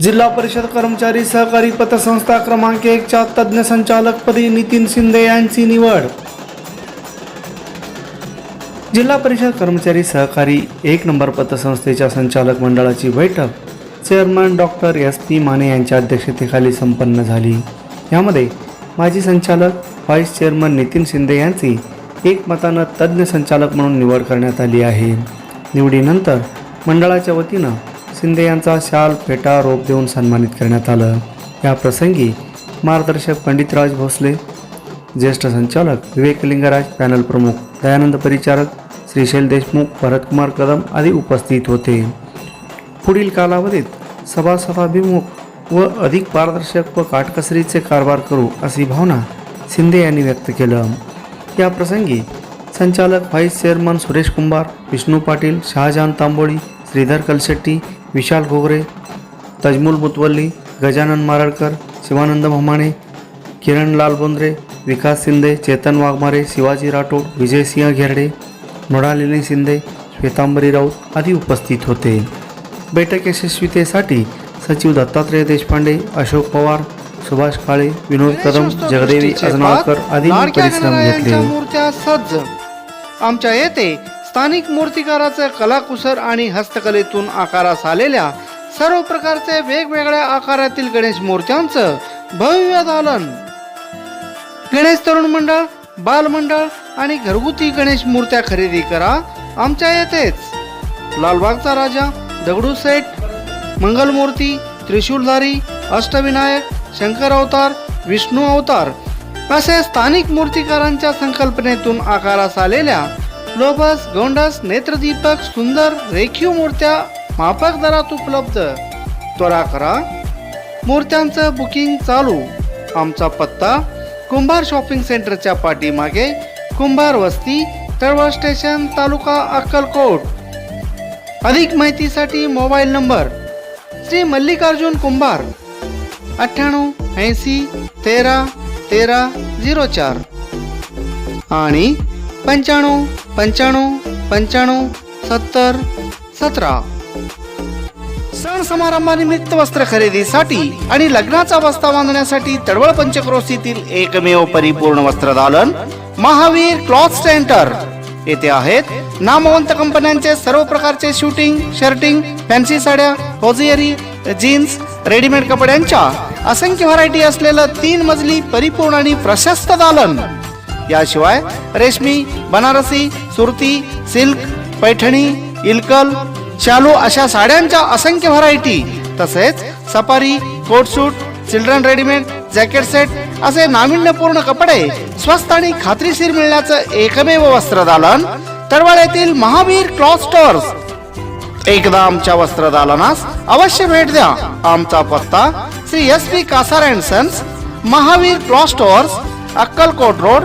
जिल्हा परिषद कर्मचारी सहकारी पतसंस्था क्रमांक एकच्या तज्ज्ञ संचालकपदी नितीन शिंदे यांची निवड. जिल्हा परिषद कर्मचारी सहकारी एक नंबर पतसंस्थेच्या संचालक मंडळाची बैठक. Chairman doctor S P Mane यांच्या अध्यक्षतेखाली संपन्न झाली. यामध्ये माजी संचालक व्हाईस चेअरमन नितीन शिंदे यांची एकमतानं तज्ज्ञ संचालक म्हणून निवड करण्यात आली आहे. निवडीनंतर मंडळाच्या वतीनं शिंदे यांचा शाल फेटा रोप देऊन सन्मानित करण्यात आलं. या प्रसंगी मार्गदर्शक पंडितराज भोसले ज्येष्ठ संचालक विवेक लिंगराज पॅनल प्रमुख दयानंद परिचारक श्रीशैल देशमुख भरतकुमार कदम आदी उपस्थित होते. पुढील कालावधीत सभासभाभिमुख व अधिक पारदर्शक व काटकसरीचे कारभार करू अशी भावना शिंदे यांनी व्यक्त केलं. या प्रसंगी संचालक व्हाईस चेअरमन सुरेश कुंभार विष्णू पाटील शहाजहान तांबोळी श्रीधर कलशेट्टी विशाल घोगरे तजमुल मुतवल्ली गजानन मारडकर शिवानंद भमाणे किरण लाल बोंद्रे विकास शिंदे चेतन वाघमारे शिवाजी राठोड विजयसिंह घेरडे मृणालिनी शिंदे श्वेतांबरी राऊत आदी उपस्थित होते. बैठक यशस्वीतेसाठी सचिव दत्तात्रय देशपांडे अशोक पवार सुभाष काळे विनोद कदम जगदेवी अजनाळकर आदींनी परिश्रम घेतले. आमच्या येथे स्थानिक मूर्तिकाराचं कलाकुसर आणि हस्तकलेतून आकारास आलेल्या सर्व प्रकारचे वेगवेगळ्या आकारातील गणेश मूर्त्यांचं भव्य दालन. गणेश तरुण मंडळ बालमंडळ आणि घरगुती गणेश मूर्त्या खरेदी करा. आमच्या येथेच. लालबागचा राजा दगडू सेठ मंगलमूर्ती त्रिशूलधारी अष्टविनायक शंकर अवतार विष्णू अवतार असे स्थानिक मूर्तिकारांच्या संकल्पनेतून आकारास आलेल्या लोबस गोंडस नेत्रदीपक सुंदर रेखीव मूर्त्या माफक दरात उपलब्ध. त्वरा करा. मूर्त्यांचं बुकिंग चालू. आमचा पत्ता कुंभार शॉपिंग सेंटरच्या पाठीमागे कुंभार वस्ती तळवळ स्टेशन तालुका अक्कलकोट. अधिक माहितीसाठी मोबाईल नंबर श्री मल्लिकार्जुन कुंभार अठ्ठ्याण्णव ऐंशी तेरा तेरा झिरो चार. आणि पंच्याण्णव पंच्याण्णव पंच्याण्णव सत्तर सतरा. सण समारंभानिमित्त वस्त्र खरेदीसाठी आणि लग्नाचा बस्ता बांधण्यासाठी तडवळ पंचक्रोशीतील एकमेव परिपूर्ण वस्त्रदालन महावीर क्लॉथ सेंटर. येथे आहेत नामवंत कंपन्यांचे सर्व प्रकारचे शूटिंग शर्टिंग फॅन्सी साड्या होजियरी जीन्स रेडीमेड कपड्यांच्या असंख्य व्हरायटी असलेलं तीन मजली परिपूर्ण आणि प्रशस्त दालन. याशिवाय रेशमी बनारसी सुरती सिल्क पैठणी इलकल शालू अशा साड्यांच्या असंख्य व्हरायटी तसेच safari coat suit children readymade jacket set असे नाविन्यपूर्ण कपडे स्वस्त आणि खात्रीशीर मिळण्याचं एकमेव वस्त्रदालन तडवाड येथील महावीर क्लॉथ स्टोअर्स एकदा आमच्या वस्त्रदालनास अवश्य भेट द्या. आमचा पत्ता Shri S P Kasar and sons Mahavir cloth stores Akkalkot road